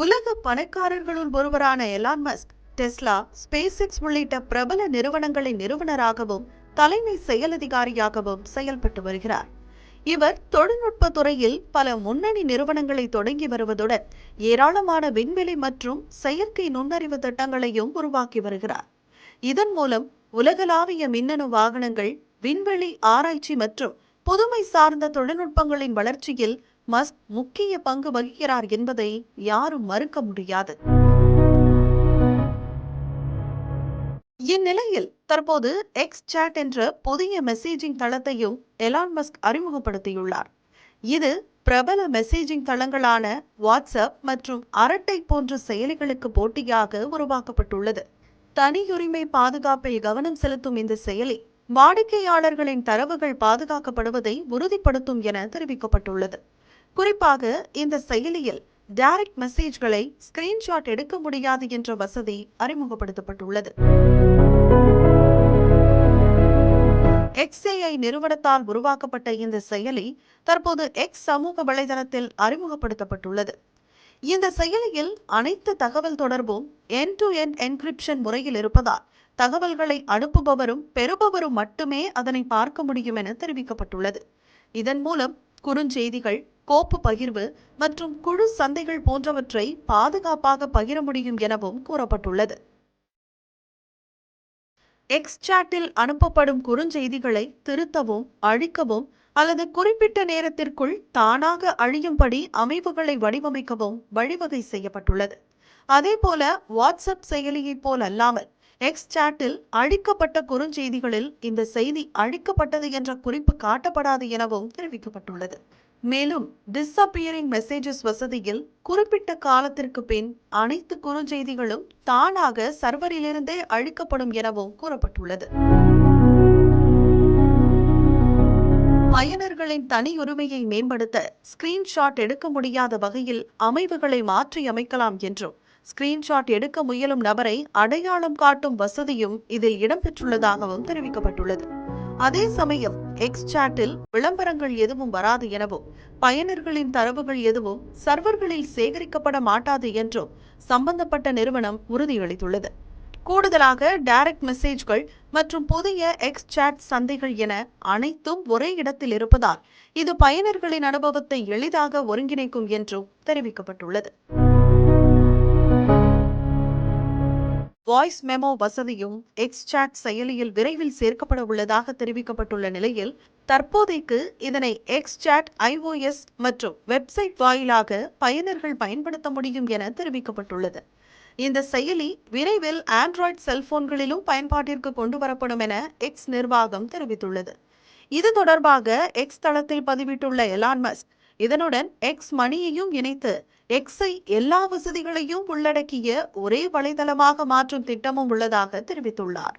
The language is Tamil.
உலக பணக்காரர்களுள் ஒருவரான Elon Musk Tesla SpaceX உள்ளிட்ட பிரபல நிறுவனங்களின் நிறுவனராகவும் தலைமை செயல் அதிகாரியாகவும் செயல்பட்டு வருகிறார். இவர் தொழில்நுட்ப துறையில் பல முன்னணி நிறுவனங்களை தொடங்கி வருவதுடன் ஏராளமான விண்வெளி மற்றும் செயற்கை நுண்ணறிவு திட்டங்களையும் உருவாக்கி வருகிறார். இதன் மூலம் உலகளாவிய மின்னணு வாகனங்கள் விண்வெளி ஆராய்ச்சி மற்றும் புதுமை சார்ந்த தொழில்நுட்பங்களின் வளர்ச்சியில் மஸ்க் முக்கிய பங்கு வகிக்கிறார் என்பதை யாரும் மறுக்க முடியாது. இந்நிலையில் தற்போது எக்ஸ் சாட் என்ற புதிய மெசேஜிங் தளத்தையும் எலான் மஸ்க் அறிமுகப்படுத்தியுள்ளார். இது பிரபல மெசேஜிங் தளங்களான வாட்ஸ்அப் மற்றும் அரட்டை போன்ற செயலிகளுக்கு போட்டியாக உருவாக்கப்பட்டுள்ளது. தனியுரிமை பாதுகாப்பில் கவனம் செலுத்தும் இந்த செயலி வாடிக்கையாளர்களின் தரவுகள் பாதுகாக்கப்படுவதை உறுதிப்படுத்தும் என தெரிவிக்கப்பட்டுள்ளது. குறிப்பாக இந்த செயலியில் டைரக்ட் மெசேஜ்களை ஸ்கிரீன்ஷாட் எடுக்க முடியாது என்ற வசதி அறிமுகப்படுத்தப்பட்டுள்ளது. எக்ஸ்ஏஐ நிறுவனத்தால் உருவாக்கப்பட்ட இந்த செயலி தற்போது எக்ஸ் சமூக வலைதளத்தில் அறிமுகப்படுத்தப்பட்டுள்ளது. இந்த செயலியில் அனைத்து தகவல் தொடர்பும் என் டு என் என்கிரிப்ஷன் முறையில் இருப்பதால் தகவல்களை அனுப்புபவரும் பெறுபவரும் மட்டுமே அதனை பார்க்க முடியும் என தெரிவிக்கப்பட்டுள்ளது. இதன் மூலம் குறுஞ்செய்திகள் கோப்பு பகிர்வு மற்றும் குழு சந்தைகள் போன்றவற்றை பாதுகாப்பாக பகிர முடியும் எனவும் கூறப்பட்டுள்ளது. எக்ஸ்சாட்டில் அனுப்பப்படும் குறுஞ்செய்திகளை திருத்தவும் அழிக்கவும் அல்லது குறிப்பிட்ட நேரத்திற்குள் தானாக அழியும்படி அமைப்புகளை வடிவமைக்கவும் வழிவகை செய்யப்பட்டுள்ளது. அதேபோல வாட்ஸ்அப் செயலியைப் போல் அல்லாமல் எக்ஸ் சாட்டில் அழிக்கப்பட்ட குறுஞ்செய்திகளில் இந்த செய்தி அழிக்கப்பட்டது என்ற குறிப்பு காட்டப்படாது எனவும் தெரிவிக்கப்பட்டுள்ளது. மேலும் டிஸ்அப்பியரிங் மெசேஜஸ் வசதியில் குறிப்பிட்ட காலத்திற்கு பின் அனைத்து குறுஞ்செய்திகளும் தானாக சர்வரிலிருந்தே அழிக்கப்படும் எனவும் கூறப்பட்டுள்ளது. பயனர்களின் தனி உரிமையை மேம்படுத்த ஸ்கிரீன்ஷாட் எடுக்க முடியாத வகையில் அமைவுகளை மாற்றி அமைக்கலாம் என்றும் ஸ்கிரீன்ஷாட் எடுக்க முயலும் நபரை அடையாளம் காட்டும் வசதியும் இதில் இடம்பெற்றுள்ளதாகவும் தெரிவிக்கப்பட்டுள்ளது. அதே சமயம் எக்ஸ் சாட்டில் விளம்பரங்கள் எதுவும் வராது எனவும் பயனர்களின் தரவுகள் எதுவும் சர்வர்களில் சேகரிக்கப்பட மாட்டாது என்றும் சம்பந்தப்பட்ட நிறுவனம் உறுதியளித்துள்ளது. கூடுதலாக டைரக்ட் மெசேஜ்கள் மற்றும் புதிய எக்ஸ் சாட் சந்தைகள் என அனைத்தும் ஒரே இடத்தில் இருப்பதால் இது பயனர்களின் அனுபவத்தை எளிதாக ஒருங்கிணைக்கும் என்றும் தெரிவிக்கப்பட்டுள்ளது. வாய்ஸ் மெமோ வசதியும் எக்ஸ்சாட் செயலியில் விரைவில் சேர்க்கப்பட உள்ளதாக தெரிவிக்கப்பட்டுள்ள நிலையில் தற்போதைக்கு இதனை எக்ஸ்சாட் ஐஓஎஸ் மற்றும் வெப்சைட் வாயிலாக பயனர்கள் பயன்படுத்த முடியும் என தெரிவிக்கப்பட்டுள்ளது. இந்த செயலி விரைவில் ஆண்ட்ராய்ட் செல்போன்களிலும் பயன்பாட்டிற்கு கொண்டு வரப்படும் என எக்ஸ் நிர்வாகம் தெரிவித்துள்ளது. இது தொடர்பாக எக்ஸ் தளத்தில் பதிவிட்டுள்ள எலான்மஸ் இதனுடன் எக்ஸ் மணியையும் இணைத்து எக்ஸை எல்லா வசதிகளையும் உள்ளடக்கிய ஒரே வலைதளமாக மாற்றும் திட்டமும் உள்ளதாக தெரிவித்துள்ளார்.